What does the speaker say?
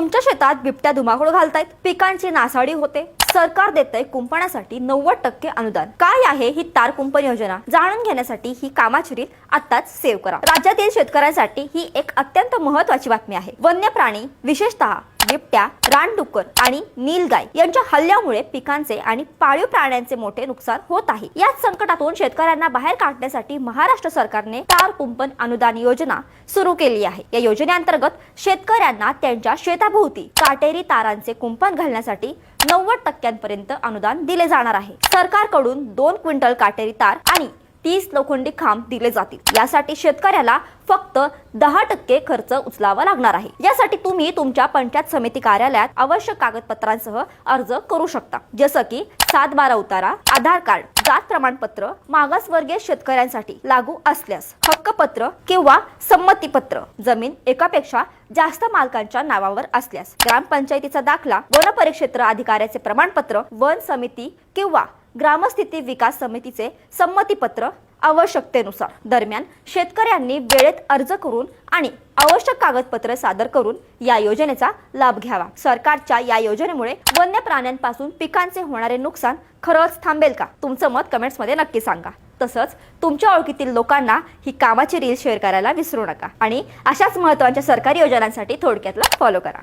तुमच्या शेतात बिबट्या धुमाकूळ घालतायत. पिकांची नासाडी होते. सरकार देतंय कुंपणासाठी नव्वद टक्के अनुदान. काय आहे ही तार कुंपण योजना? जाणून घेण्यासाठी ही कामाची रील आत्ताच सेव्ह करा. राज्यातील शेतकऱ्यांसाठी ही एक अत्यंत महत्वाची बातमी आहे. वन्य प्राणी विशेषतः बिबट्या रानडुक्कर आणि नीलगाय यांच्या हल्ल्यामुळे पिकांचे आणि पाळीव प्राण्यांचे मोठे नुकसान होत आहे. याच संकटातून शेतकऱ्यांना बाहेर काढण्यासाठी महाराष्ट्र सरकारने तार कुंपण अनुदान योजना सुरू केली आहे. या योजनेअंतर्गत शेतकऱ्यांना त्यांच्या शेताभोवती काटेरी तारांचे कुंपण घालण्यासाठी नव्वद टक्क्यांपर्यंत अनुदान दिले जाणार आहे. सरकारकडून दोन क्विंटल काटेरी तार आणि तीस लोखंडी खांब दिले जातील. यासाठी शेतकऱ्याला फक्त दहा टक्के खर्च उचलावा लागणार आहे. यासाठी तुम्ही तुमच्या पंचायत समिती कार्यालयात आवश्यक कागदपत्रांसह अर्ज करू शकता. जसं की सात बारा उतारा आधार कार्ड जात प्रमाणपत्र मागासवर्गीय शेतकऱ्यांसाठी लागू असल्यास हक्कपत्र किंवा संमतीपत्र जमीन एकापेक्षा जास्त मालकांच्या नावावर असल्यास ग्रामपंचायतीचा दाखला वन परिक्षेत्र अधिकाऱ्याचे प्रमाणपत्र वन समिती किंवा ग्रामस्थिती विकास समितीचे संमतीपत्र आवश्यकतेनुसार. दरम्यान शेतकऱ्यांनी वेळेत अर्ज करून आणि आवश्यक कागदपत्र सादर करून या योजनेचा लाभ घ्यावा. सरकारच्या या योजनेमुळे वन्य प्राण्यांपासून पिकांचे होणारे नुकसान खरंच थांबेल का? तुमचं मत कमेंट्समध्ये नक्की सांगा. तसंच तुमच्या ओळखीतील लोकांना ही कामाची रील शेअर करायला विसरू नका. आणि अशाच महत्त्वाच्या सरकारी योजनांसाठी थोडक्यातला फॉलो करा.